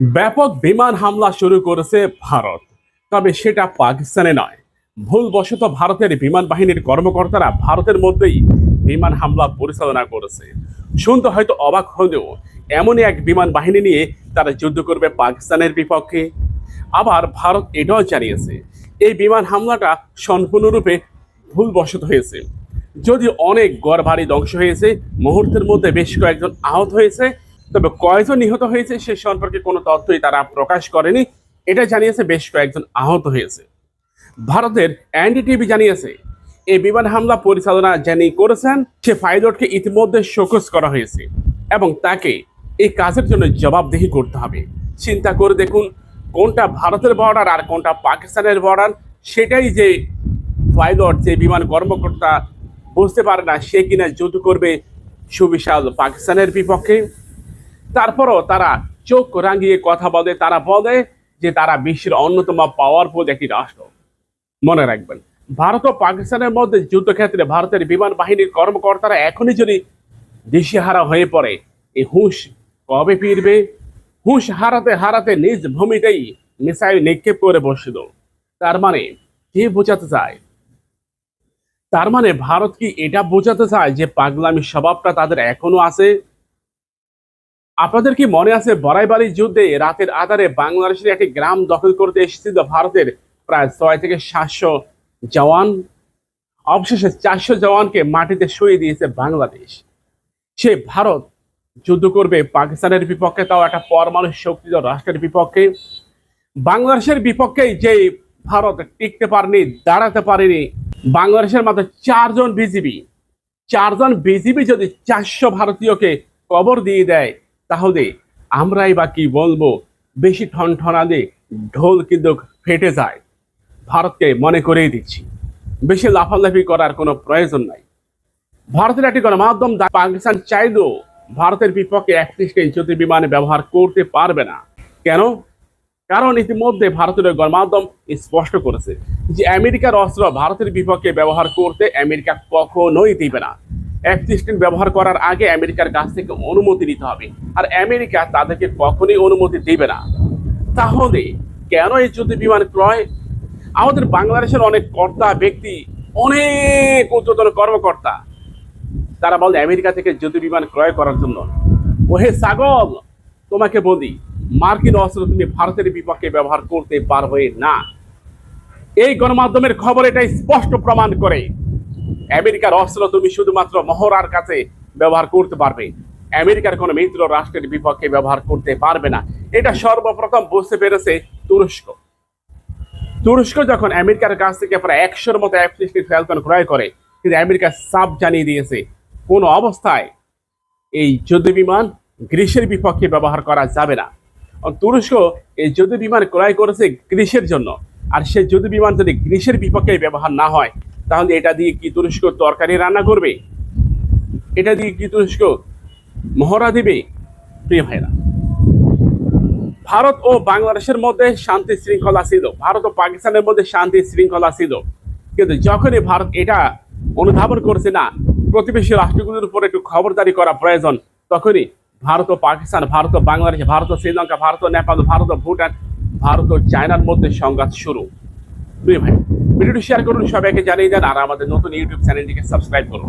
ব্যাপক বিমান হামলা শুরু করেছে ভারত। তবে সেটা পাকিস্তানে নয়। ভুলবশত ভারতের বিমান বাহিনীর কর্মকর্তারা ভারতের মধ্যেই বিমান হামলা পরিচালনা করেছে। শুনতে হয়তো অবাক হলেও এমনই এক বিমান বাহিনী নিয়ে তারা যুদ্ধ করবে পাকিস্তানের বিপক্ষে। আবার ভারত এটাও জানিয়েছে, এই বিমান হামলাটা সম্পূর্ণরূপে ভুলবশত হয়েছে। যদি অনেক গড় বাড়ি ধ্বংস হয়েছে, মুহূর্তের মধ্যে বেশ কয়েকজন আহত হয়েছে তবে কয়জন নিহত হয়েছে সে সম্পর্কে কোনো তথ্যই তারা প্রকাশ করেনি। এটা জানিয়েছে বেশ কয়েকজন আহত হয়েছে। ভারতের এনডিটিভি জানিয়েছে এই বিমান হামলা পরিচালনা যিনি করেছেন, সে পাইলটকে ইতিমধ্যে শোকস করা হয়েছে এবং তাকে এই কাজের জন্য জবাবদিহি করতে হবে। চিন্তা করে দেখুন কোনটা ভারতের বর্ডার আর কোনটা পাকিস্তানের বর্ডার সেটাই যে পাইলট, যে বিমান কর্মকর্তা বুঝতে পারে না সে কিনা যুদ্ধ করবে সুবিশাল পাকিস্তানের বিপক্ষে। তারপরও তারা চোখ রাঙিয়ে কথা বলে, তারা বলে যে তারা বিশ্বের অন্যতম পাওয়ারফুল একটি রাষ্ট্র। মনে রাখবেন, ভারত ও পাকিস্তানের মধ্যে যুদ্ধক্ষেত্রে ভারতের বিমান বাহিনীর কর্মকর্তারা এখনই যদি দিশেহারা হয়ে পড়ে এই হুঁশ কবে ফিরবে? হুঁশ হারাতে হারাতে নিজ ভূমিতেই মিসাইল নিক্ষেপ করে বসছিল। তার মানে কে বোঝাতে চায়? তার মানে ভারত কি এটা বোঝাতে চায় যে পাগলামি স্বভাবটা তাদের এখনও আছে? আপনাদের কি মনে আছে বড়াইবাড়ির যুদ্ধে রাতের আধারে বাংলাদেশের একটি গ্রাম দখল করতে এসেছিল ভারতের প্রায় ছয় থেকে সাতশো জওয়ান? অবশেষে চারশো জওয়ানকে মাটিতে শুয়ে দিয়েছে বাংলাদেশ। সে ভারত যুদ্ধ করবে পাকিস্তানের বিপক্ষে, তাও একটা পরমাণু শক্তিধর রাষ্ট্রের বিপক্ষে। বাংলাদেশের বিপক্ষেই যে ভারত টিকতে পারেনি, দাঁড়াতে পারেনি, বাংলাদেশের মাত্র চারজন বিজিবি চারজন বিজিবি যদি চারশো ভারতীয়কে কবর দিয়ে দেয় তাহলে আমরাই বা কি বলব? বেশি ঠনঠনালে ঢোল কিন্তু ফেটে যায়। ভারতকে মনে করেই দিচ্ছি। বেশি লাফালাফি করার কোনো প্রয়োজন নাই। ভারতের একটি গণমাধ্যম পাকিস্তান চাইলেও ভারতের বিপক্ষে একত্রিশকে জ্যোতি বিমান ব্যবহার করতে পারবে না। কেন? কারণ ইতিমধ্যে ভারতের গণমাধ্যম স্পষ্ট করেছে যে আমেরিকার অস্ত্র ভারতের বিপক্ষে ব্যবহার করতে আমেরিকা কখনোই দিবে না। সিক্সটিন ব্যবহার করার আগে আমেরিকার কাছ থেকে অনুমতি নিতে হবে। আর আমেরিকা তাদেরকে কখনোই অনুমতি দেবে না। তাহলে কেন এই যুদ্ধ বিমান ক্রয়? আমাদের বাংলাদেশের অনেক কর্তা ব্যক্তি, অনেক উচ্চতর কর্মকর্তা, তারা বলে আমেরিকা থেকে যুদ্ধ বিমান ক্রয় করার জন্য। ওহে ছাগল, তোমাকে বলি, মার্কিন অস্ত্র তুমি ভারতের বিপক্ষে ব্যবহার করতে পারবে না। এই গণমাধ্যমের খবর এটা স্পষ্ট প্রমাণ করে। আমেরিকার অস্ত্র তুমি শুধুমাত্র মহড়ার কাছে ব্যবহার করতে পারবে। আমেরিকার কোনো মিত্র রাষ্ট্রের বিপক্ষে ব্যবহার করতে পারবে না। এটা সর্বপ্রথম বুঝতে পেরেছে তুরস্ক। তুরস্ক যখন আমেরিকার কাছ থেকে প্রায় একশোর মতো ফ্যালকন ক্রয় করে, কিন্তু আমেরিকা সাব জানিয়ে দিয়েছে, কোনো অবস্থায় এই যুদ্ধ বিমান গ্রীসের বিপক্ষে ব্যবহার করা যাবে না। তুরস্ক এই যুদ্ধ বিমান ক্রয় করেছে গ্রীসের জন্য। আর সেই যুদ্ধ বিমান যদি গ্রীসের বিপক্ষে ব্যবহার না হয় তাহলে এটা দিয়ে কি তুরস্ক তরকারি রান্না করবে? এটা দিয়ে কি তুরস্ক মহড়া দিবে? প্রিয় ভাইরা, ভারত ও বাংলাদেশের মধ্যে শান্তি শৃঙ্খলা ছিল। ভারত ও পাকিস্তানের মধ্যে শান্তি শৃঙ্খলা ছিল। কিন্তু যখনই ভারত এটা অনুধাবন করছে না, প্রতিবেশী রাষ্ট্রগুলোর উপর একটু খবরদারি করা প্রয়োজন, তখনই ভারত ও পাকিস্তান, ভারত ও বাংলাদেশ, ভারত ও শ্রীলঙ্কা, ভারত ও নেপাল, ভারত ও ভুটান, ভারত ও চায়নার মধ্যে সংঘাত শুরু। প্রিয় ভাই, ভিডিওটি শেয়ার করুন, সবাইকে জানিয়ে দেন আর আমাদের নতুন ইউটিউব চ্যানেলটিকে সাবস্ক্রাইব করুন।